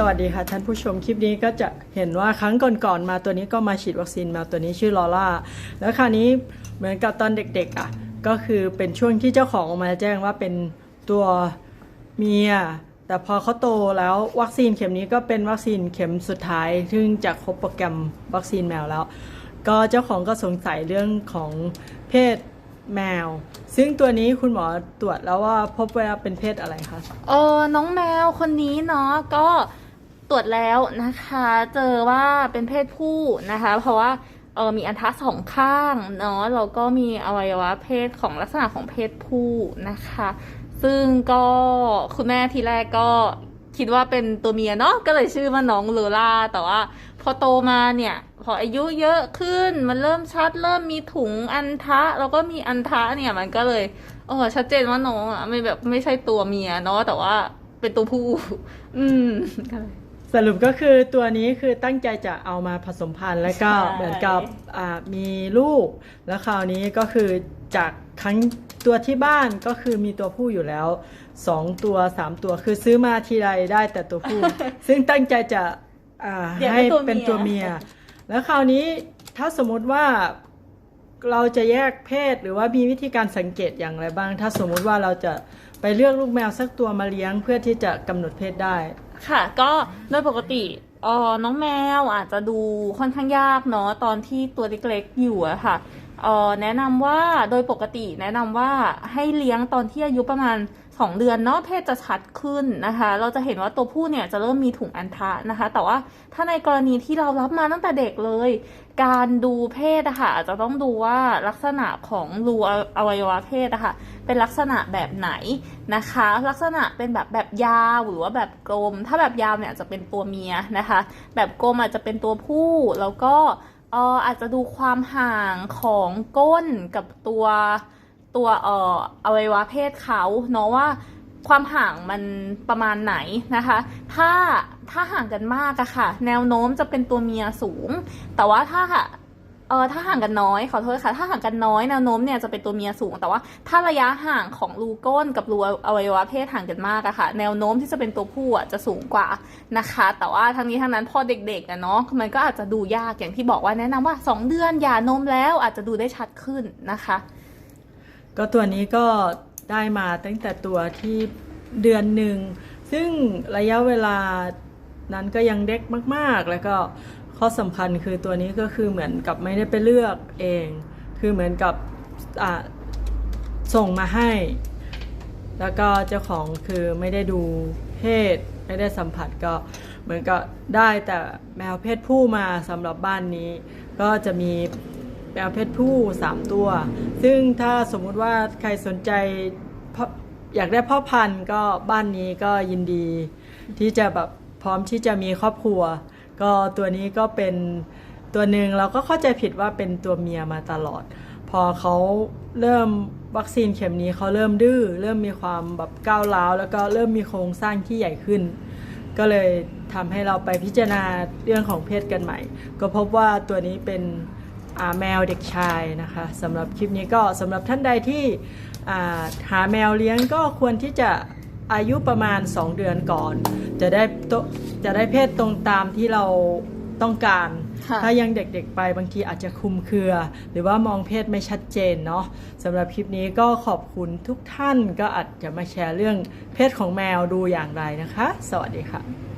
สวัสดีค่ะท่านผู้ชมคลิปนี้ก็จะเห็นว่าครั้งก่อนๆมาตัวนี้ก็มาฉีดวัคซีนมาตัวนี้ชื่อลอล่าแล้วคราวนี้เหมือนกับตอนเด็กๆอะก็คือเป็นช่วงที่เจ้าของออกมาแจ้งว่าเป็นตัวเมีย แต่พอเขาโตแล้ววัคซีนเข็มนี้ก็เป็นวัคซีนเข็มสุดท้ายซึ่งจะครบโปรแกรมวัคซีนแมวแล้ว ก็เจ้าของก็สงสัยเรื่องของเพศแมว ซึ่งตัวนี้คุณหมอตรวจแล้วว่าพบว่าเป็นเพศอะไรคะ เออน้องแมวคนนี้เนาะก็ ตรวจแล้วนะคะ เจอว่าเป็นเพศผู้นะคะ เพราะว่าเออมีอันทะสองข้างเนาะแล้วก็มีอวัยวะเพศของลักษณะของเพศผู้นะคะ ซึ่งก็คุณแม่ทีแรกก็คิดว่าเป็นตัวเมียเนาะก็เลยชื่อว่าน้องเลล่าแต่ว่าพอโตมาเนี่ย พออายุเยอะขึ้นมันเริ่มชัด เริ่มมีถุงอันทะ แล้วก็มีอันทะเนี่ยมันก็เลยเออชัดเจนว่าน้องอะไม่แบบไม่ใช่ตัวเมียเนาะแต่ว่าเป็นตัวผู้ อืมก็เลย สรุปก็คือตัวนี้คือตั้งใจจะเอามาผสมพันธุ์แล้วก็ใช่เหมือนกับอ่ามีลูก แล้วคราวนี้ก็คือจากครั้งตัวที่บ้านก็คือมีตัวผู้อยู่แล้วสองตัวสามตัวคือซื้อมาทีไรได้แต่ตัวผู้ ซึ่งตั้งใจจะอ่าอยากได้ให้ตัวเมีย เป็นตัวเมีย แล้วคราวนี้ถ้าสมมุติว่าเราจะแยกเพศหรือว่ามีวิธีการสังเกตอย่างไรบ้าง ถ้าสมมุติว่าเราจะไปเลือกลูกแมวสักตัวมาเลี้ยงเพื่อที่จะกำหนดเพศได้ ค่ะ ก็โดยปกติเออน้องแมวอาจจะดูค่อนข้างยากเนาะตอนที่ตัวเล็กๆอยู่อะค่ะ ออแนะนำว่าโดยปกติแนะนำว่าให้เลี้ยงตอนที่อายุประมาณ 2 เดือนเนาะเพศจะชัดขึ้นนะคะ เราจะเห็นว่าตัวผู้เนี่ยจะเริ่มมีถุงอันทะนะคะ แต่ว่าถ้าในกรณีที่เรารับมาตั้งแต่เด็กเลย การดูเพศอะค่ะอาจจะต้องดูว่าลักษณะของรูอวัยวะเพศอะค่ะเป็นลักษณะแบบไหนนะคะ ลักษณะเป็นแบบแบบยาวหรือว่าแบบกลม ถ้าแบบยาวเนี่ยจะเป็นตัวเมียนะคะ แบบกลมอาจจะเป็นตัวผู้แล้วก็ อออาจจะดูความห่างของก้นกับตัวตัวเอ่ออวัยวะเพศเขาเนาะว่าความห่างมันประมาณไหนนะคะ ถ้าถ้าห่างกันมากอะค่ะ แนวโน้มจะเป็นตัวเมียสูง แต่ว่าถ้า เออถ้าห่างกันน้อยขอโทษค่ะ ถ้าห่างกันน้อยแนวโน้มเนี่ยจะเป็นตัวเมียสูง แต่ว่าถ้าระยะห่างของรูก้นกับรูอวัยวะเพศห่างกันมากอะค่ะ แนวโน้มที่จะเป็นตัวผู้อะจะสูงกว่านะคะ แต่ว่าทั้งนี้ทั้งนั้นพอเด็กๆอะเนาะมันก็อาจจะดูยากอย่างที่บอกว่าแนะนำว่า 2 เดือนหย่านมแล้วอาจจะดูได้ชัดขึ้นนะคะ ก็ตัวนี้ก็ได้มาตั้งแต่ตัวที่เดือนหนึ่งซึ่งระยะเวลานั้นก็ยังเด็กมาก ๆ แล้วก็ ข้อสำคัญคือตัวนี้ก็คือเหมือนกับไม่ได้ไปเลือกเอง คือเหมือนกับส่งมาให้ แล้วก็เจ้าของคือไม่ได้ดูเพศไม่ได้สัมผัสก็เหมือนกับได้แต่แมวเพศผู้มาสำหรับบ้านนี้ ก็จะมีแมวเพศผู้ 3 ตัว ซึ่งถ้าสมมุติว่าใครสนใจอยากได้พ่อพันธุ์ก็บ้านนี้ก็ยินดี ที่จะแบบพร้อมที่จะมีครอบครัว ก็ตัวนี้ก็เป็นตัวหนึ่งเราก็เข้าใจผิดว่าเป็นตัวเมียมาตลอด พอเขาเริ่มวัคซีนเข็มนี้เขาเริ่มดื้อเริ่มมีความแบบก้าวร้าวแล้วก็เริ่มมีโครงสร้างที่ใหญ่ขึ้น ก็เลยทำให้เราไปพิจารณาเรื่องของเพศกันใหม่ ก็พบว่าตัวนี้เป็นอาแมวเด็กชายนะคะสำหรับคลิปนี้ก็สำหรับท่านใดที่หาแมวเลี้ยงก็ควรที่จะอายุประมาณ 2 เดือนก่อน จะได้โตจะได้เพศตรงตามที่เราต้องการค่ะถ้ายังเด็กๆไปบางทีอาจจะคลุมเครือ หรือว่ามองเพศไม่ชัดเจนเนาะสำหรับคลิปนี้ก็ขอบคุณทุกท่านก็อาจจะมาแชร์เรื่องเพศของแมวดูอย่างไรนะคะ สวัสดีค่ะ